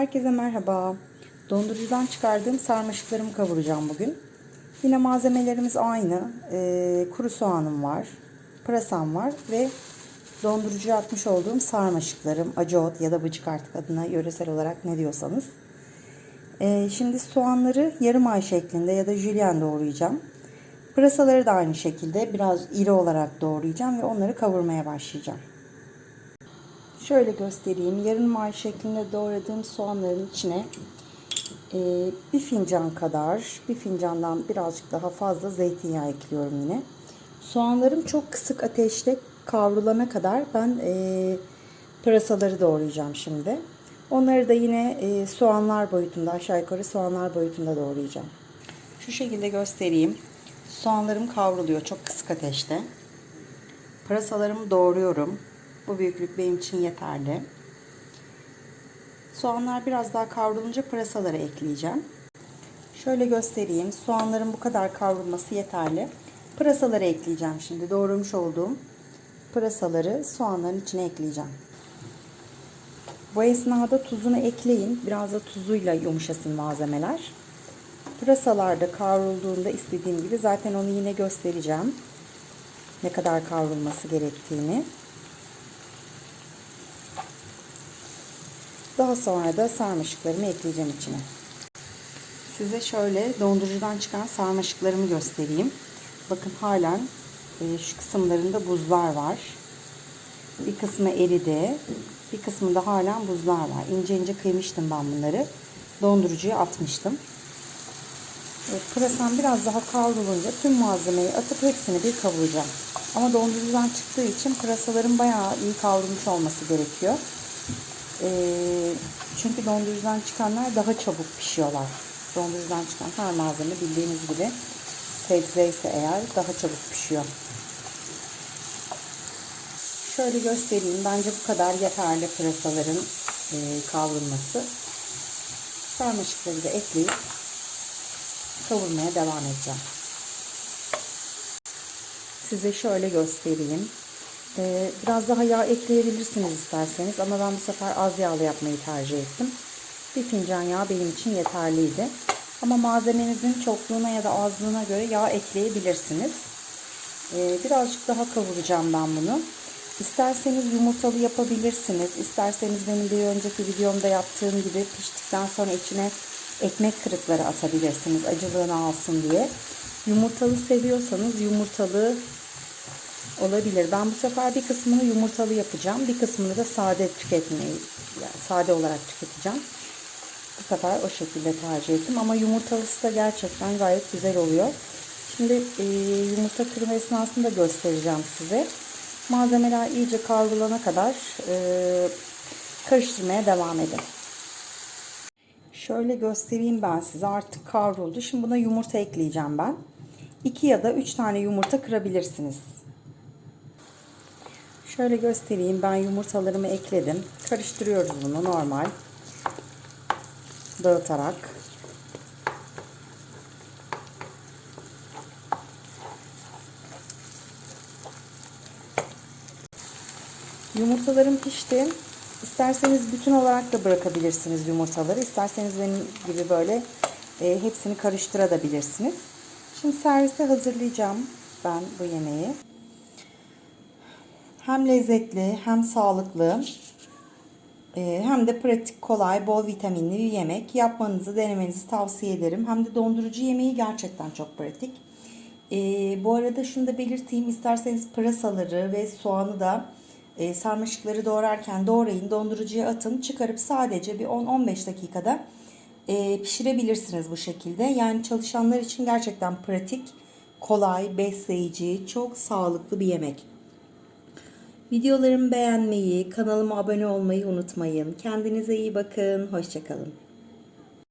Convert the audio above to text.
Herkese merhaba. Dondurucudan çıkardığım sarmaşıklarımı kavuracağım bugün. Yine malzemelerimiz aynı. Ee, kuru soğanım var, pırasam var ve dondurucuya atmış olduğum sarmaşıklarım, acı ot ya da bıcık artık adına yöresel olarak ne diyorsanız. Ee, şimdi soğanları yarım ay şeklinde ya da jülyen doğrayacağım. Pırasaları da aynı şekilde biraz iri olarak doğrayacağım ve onları kavurmaya başlayacağım. Şöyle göstereyim. Yarım ay şeklinde doğradığım soğanların içine e, bir fincan kadar, bir fincandan birazcık daha fazla zeytinyağı ekliyorum yine. Soğanlarım çok kısık ateşte kavrulana kadar ben e, pırasaları doğrayacağım şimdi. Onları da yine e, soğanlar boyutunda, aşağı yukarı soğanlar boyutunda doğrayacağım. Şu şekilde göstereyim. Soğanlarım kavruluyor çok kısık ateşte. Pırasalarımı doğruyorum. Bu büyüklük benim için yeterli. Soğanlar biraz daha kavrulunca pırasaları ekleyeceğim. Şöyle göstereyim. Soğanların bu kadar kavrulması yeterli. Pırasaları ekleyeceğim şimdi. Doğramış olduğum pırasaları soğanların içine ekleyeceğim. Bu esnada tuzunu ekleyin. Biraz da tuzuyla yumuşasın malzemeler. Pırasalar da kavrulduğunda istediğim gibi zaten onu yine göstereceğim. Ne kadar kavrulması gerektiğini. Daha sonra da sarmaşıklarımı ekleyeceğim içine. Size şöyle dondurucudan çıkan sarmaşıklarımı göstereyim. Bakın halen e, şu kısımlarında buzlar var. Bir kısmı eridi. Bir kısmında halen buzlar var. İnce ince kıymıştım ben bunları. Dondurucuya atmıştım. Evet, pırasam biraz daha kavrulunca tüm malzemeyi atıp hepsini bir kavuracağım. Ama dondurucudan çıktığı için pırasaların bayağı iyi kavrulmuş olması gerekiyor. Ee, çünkü dondurucudan çıkanlar daha çabuk pişiyorlar. Dondurucudan çıkan her malzeme bildiğiniz gibi sebze ise eğer daha çabuk pişiyor. Şöyle göstereyim. Bence bu kadar yeterli pırasaların e, kavrulması. Sarmaşıkları da ekleyip kavurmaya devam edeceğim. Size şöyle göstereyim. Ee, biraz daha yağ ekleyebilirsiniz isterseniz ama ben bu sefer az yağlı yapmayı tercih ettim. Bir fincan yağ benim için yeterliydi. Ama malzemenizin çokluğuna ya da azlığına göre yağ ekleyebilirsiniz. Ee, birazcık daha kavuracağım ben bunu. İsterseniz yumurtalı yapabilirsiniz. İsterseniz benim bir önceki videomda yaptığım gibi piştikten sonra içine ekmek kırıkları atabilirsiniz acılığını alsın diye. Yumurtalı seviyorsanız yumurtalı olabilir. Ben bu sefer bir kısmını yumurtalı yapacağım. Bir kısmını da sade tüketmeyi, yani sade olarak tüketeceğim. Bu sefer o şekilde tercih ettim. Ama yumurtalısı da gerçekten gayet güzel oluyor. Şimdi e, yumurta kırma esnasında göstereceğim size. Malzemeler iyice kavrulana kadar e, karıştırmaya devam edin. Şöyle göstereyim ben size. Artık kavruldu. Şimdi buna yumurta ekleyeceğim ben. 2 ya da 3 tane yumurta kırabilirsiniz. Şöyle göstereyim. Ben yumurtalarımı ekledim. Karıştırıyoruz bunu normal. Dağıtarak. Yumurtalarım pişti. İsterseniz bütün olarak da bırakabilirsiniz yumurtaları. İsterseniz benim gibi böyle e, hepsini karıştırabilirsiniz. Şimdi servise hazırlayacağım ben bu yemeği. Hem lezzetli hem sağlıklı e, hem de pratik, kolay, bol vitaminli bir yemek. Yapmanızı, denemenizi tavsiye ederim. Hem de dondurucu yemeği gerçekten çok pratik. E, bu arada şunu da belirteyim. İsterseniz pırasaları ve soğanı da e, sarmaşıkları doğrarken doğrayın, dondurucuya atın. Çıkarıp sadece bir 10-15 dakikada pişirebilirsiniz bu şekilde. Yani çalışanlar için gerçekten pratik, kolay, besleyici, çok sağlıklı bir yemek. Videolarımı beğenmeyi, kanalıma abone olmayı unutmayın. Kendinize iyi bakın. Hoşçakalın.